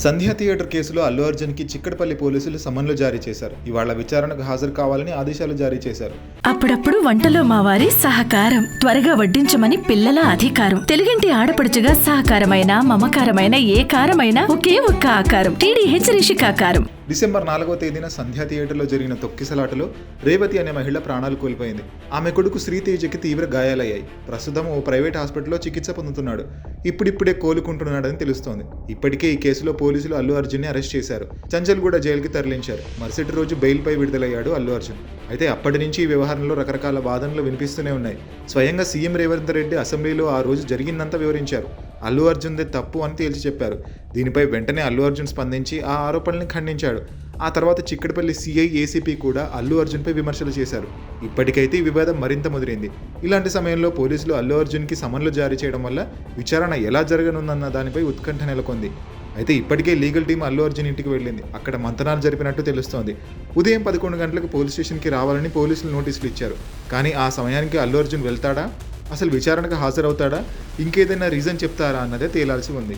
సంధ్యా theatre కేసులో అల్లు అర్జున్కి చిక్కడపల్లి పోలీసులు సమన్లు జారీ చేశారు. ఇవాళ విచారణకు హాజరు కావాలని ఆదేశాలు జారీ చేశారు. అప్పుడప్పుడు వంటలో మా వారి సహకారం. త్వరగా వడ్డించమని పిల్లల అధికారం. తెలుగింటి ఆడపడుచుగా సహకారమైన మమకారమైన ఏ కారమైనా ఒకే ఒక్క ఆకారం. టీడీహెచ్ రిషికాకారం. డిసెంబర్ నాలుగవ తేదీన సంధ్యా థియేటర్లో జరిగిన తొక్కిసలాటలో రేవతి అనే మహిళ ప్రాణాలు కోల్పోయింది. ఆమె కొడుకు శ్రీతేజకి తీవ్ర గాయాలయ్యాయి. ప్రస్తుతం ఓ ప్రైవేట్ హాస్పిటల్లో చికిత్స పొందుతున్నాడు. ఇప్పుడిప్పుడే కోలుకుంటున్నాడని తెలుస్తోంది. ఇప్పటికే ఈ కేసులో పోలీసులు అల్లు అర్జున్ని అరెస్ట్ చేశారు. చంచల్గూడ జైలుకి తరలించారు. మరుసటి రోజు బెయిల్పై విడుదలయ్యాడు అల్లు అర్జున్. అయితే అప్పటి నుంచి ఈ వ్యవహారంలో రకరకాల వాదనలు వినిపిస్తూనే ఉన్నాయి. స్వయంగా సీఎం రేవంత్ రెడ్డి అసెంబ్లీలో ఆ రోజు జరిగిందంతా వివరించారు. అల్లు అర్జున్దే తప్పు అని తేల్చి చెప్పారు. దీనిపై వెంటనే అల్లు అర్జున్ స్పందించి ఆ ఆరోపణల్ని ఖండించాడు. ఆ తర్వాత చిక్కడపల్లి సిఐ ఏసీపీ కూడా అల్లు అర్జున్పై విమర్శలు చేశారు. ఇప్పటికైతే ఈ వివాదం మరింత ముదిరింది. ఇలాంటి సమయంలో పోలీసులు అల్లు అర్జున్కి సమన్లు జారీ చేయడం వల్ల విచారణ ఎలా జరగనుందన్న దానిపై ఉత్కంఠ నెలకొంది. అయితే ఇప్పటికే లీగల్ టీం అల్లు అర్జున్ ఇంటికి వెళ్ళింది. అక్కడ మంతనాలు జరిపినట్టు తెలుస్తోంది. ఉదయం పదకొండు గంటలకు పోలీస్ స్టేషన్కి రావాలని పోలీసులు నోటీసులు ఇచ్చారు. కానీ ఆ సమయానికి అల్లు అర్జున్ వెళ్తాడా? అసలు విచారణకు హాజరవుతాడా? ఇంకేదైనా రీజన్ చెప్తారా అన్నదే తేలాల్సి ఉంది.